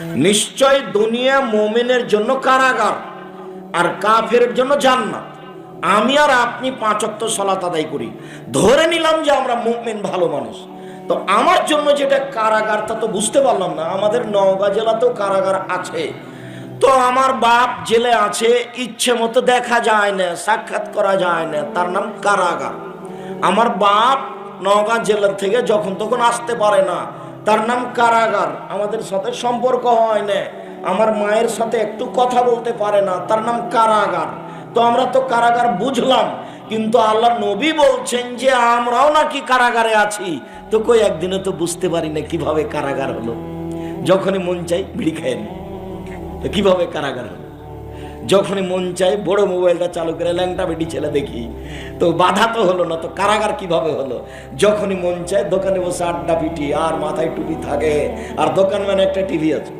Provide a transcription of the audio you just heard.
নিশ্চয় দুনিয়া মোমেনের জন্য কারাগার আর কাফের জন্য জান্নাত। আমি আর আপনি পাঁচক্ত সলাত আদায় করি। ধরে নিলাম যে আমরা মোমেন ভালো মানুষ। তো আমার জন্য যেটা কারাগার, তা তো বুঝতে পারলাম না। আমাদের নওগাঁ জেলাতেও কারাগার আছে। তো আমার বাপ জেলে আছে, ইচ্ছে মতো দেখা যায় না, সাক্ষাৎ করা যায় না। তার নাম কারাগার। আমার বাপ নওগাঁ জেলার থেকে যখন তখন আসতে পারে না। তার নাম কারাগার। আমাদের সাথে সম্পর্ক হয় না। আমার মায়ের সাথে একটু কথা বলতে পারে না। তার নাম কারাগার। তো আমরা তো কারাগার বুঝলাম। কিন্তু আল্লাহ নবী বলছেন যে, আমরাও নাকি কারাগারে আছি। তো কই একদিনে তো বুঝতে পারি না কীভাবে কারাগার হলো। যখনই মন চাই, বিড়ি খায় নি। তো কীভাবে কারাগার হলো? যখনই মন চায় বড় মোবাইলটা চালু করে ল্যাংটা বেটি ছেলে দেখি। তো বাধা তো হলো না, তো কারাগার কীভাবে হলো? যখনই মন চায় দোকানে বসে আড্ডা পিটি, আর মাথায় টুপি থাকে, আর দোকান মানে একটা টিভি আছে।